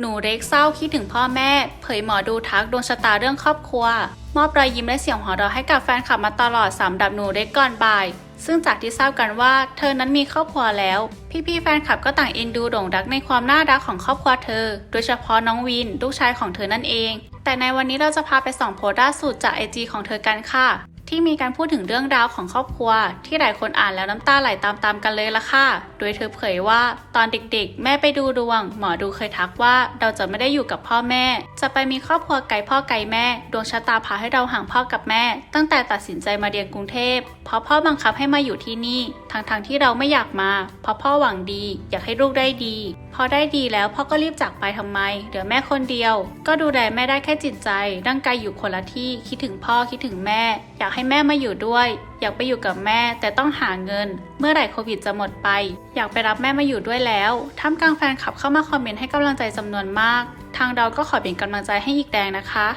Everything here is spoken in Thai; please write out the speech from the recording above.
หนูเล็กเศร้าคิดถึงพ่อแม่ เผยหมอดูทักดวงชะตาเรื่องครอบครัว มอบรอยยิ้มและเสียงหัวเราะให้กับแฟนคลับมาตลอดสำหรับหนูเล็กก่อนบ่าย ซึ่งจากที่ทราบกันว่า เธอนั้นมีครอบครัวแล้ว พี่ๆแฟนคลับก็ต่างเอ็นดูโด่งดังในความน่ารักของครอบครัวเธอ โดยเฉพาะน้องวินลูกชายของเธอนั่นเอง แต่ในวันนี้เราจะพาไปส่องโพสต์ล่าสุดจากไอจีของเธอกันค่ะ ที่มีการพูดถึงเรื่องราวของครอบครัว ที่หลายคนอ่านแล้วน้ำตาไหลตามๆกันเลยละค่ะ โดยเธอเผยว่าตอนเด็กๆ แม่ไปดูดวง หมอดูเคยทักว่าเราจะไม่ได้อยู่กับพ่อแม่ จะไปมีครอบครัวไกลพ่อไกลแม่ ดวงชะตาพาให้เราห่างพ่อกับแม่ ตั้งแต่ตัดสินใจมาเรียนกรุงเทพเพราะพ่อบังคับให้มาอยู่ที่นี่ทั้งๆที่เราไม่อยากมา เพราะพ่อหวังดี อยากให้ลูกได้ดี พอได้ดีแล้วพ่อก็รีบจากไปทำไมเดี๋ยวแม่คนเดียว ก็ดูแลแม่ได้แค่จิตใจร่างกายอยู่คนละที่คิดถึงพ่อคิดถึงแม่ อยากให้แม่มาอยู่ด้วย อยากไปอยู่กับแม่แต่ต้องหาเงิน เมื่อไหร่โควิดจะหมดไป อยากไปรับแม่มาอยู่ด้วยแล้วท่ามกลางแฟนคลับเข้ามาคอมเมนต์ให้กำลังใจจำนวนมาก ทางเราก็ขอเป็นกำลังใจให้อีกแรงนะคะ